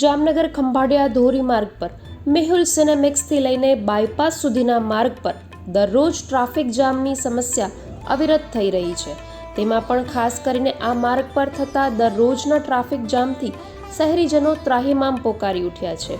જામનગર ખંભાળિયા ધોરી માર્ગ પર મેહુલ સિનેમેક્સથી લઈને બાયપાસ સુધીના માર્ગ પર દરરોજ ટ્રાફિક જામની સમસ્યા અવિરત થઈ રહી છે. તેમાં પણ ખાસ કરીને આ માર્ગ પર થતા દરરોજના ટ્રાફિક જામથી શહેરીજનો ત્રાહિમામ પોકારી ઉઠ્યા છે.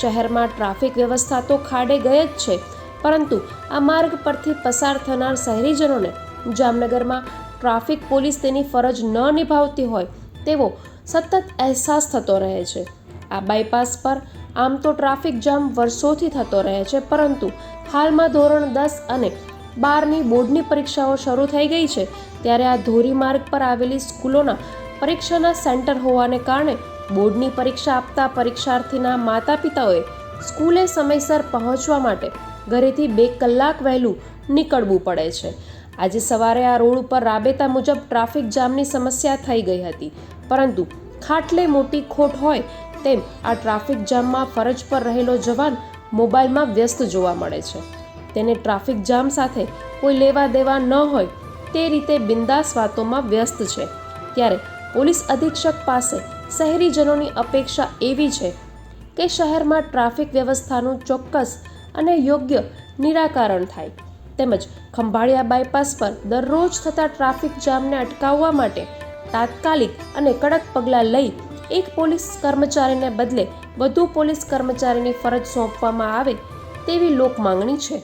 શહેરમાં ટ્રાફિક વ્યવસ્થા તો ખાડે ગઈ જ છે, પરંતુ આ માર્ગ પરથી પસાર થનાર શહેરીજનોને જામનગરમાં ટ્રાફિક પોલીસ તેની ફરજ ન નિભાવતી હોય તેવો સતત અહેસાસ થતો રહે છે. આ બાયપાસ પર આમ તો ટ્રાફિક જામ વર્ષોથી થતો રહે છે, પરંતુ હાલમાં ધોરણ દસ અને બારની બોર્ડની પરીક્ષાઓ શરૂ થઈ ગઈ છે. ત્યારે આ ધોરીમાર્ગ પર આવેલી સ્કૂલોના પરીક્ષાના સેન્ટર હોવાને કારણે બોર્ડની પરીક્ષા આપતા પરીક્ષાર્થીના માતા પિતાઓએ સ્કૂલે સમયસર પહોંચવા માટે ઘરેથી બે કલાક વહેલું નીકળવું પડે છે. આજે સવારે આ રોડ ઉપર રાબેતા મુજબ ટ્રાફિક જામની સમસ્યા થઈ ગઈ હતી. પરંતુ ખાટલે મોટી ખોટ હોય તેમ આ ટ્રાફિક જામમાં ફરજ પર રહેલો જવાન મોબાઈલમાં વ્યસ્ત જોવા મળે છે. તેને ટ્રાફિક જામ સાથે કોઈ લેવા દેવા ન હોય તે રીતે બિંદાસ વાતોમાં વ્યસ્ત છે. ત્યારે પોલીસ અધિક્ષક પાસે શહેરીજનોની અપેક્ષા એવી છે કે શહેરમાં ટ્રાફિક વ્યવસ્થાનું ચોક્કસ અને યોગ્ય નિરાકરણ થાય. તેમજ ખંભાળિયા બાયપાસ પર દરરોજ થતા ટ્રાફિક જામને અટકાવવા માટે તાત્કાલિક અને કડક પગલાં લઈ એક પોલીસ કર્મચારીને બદલે વધુ પોલીસ કર્મચારીની ફરજ સોંપવામાં આવે તેવી લોક માંગણી છે.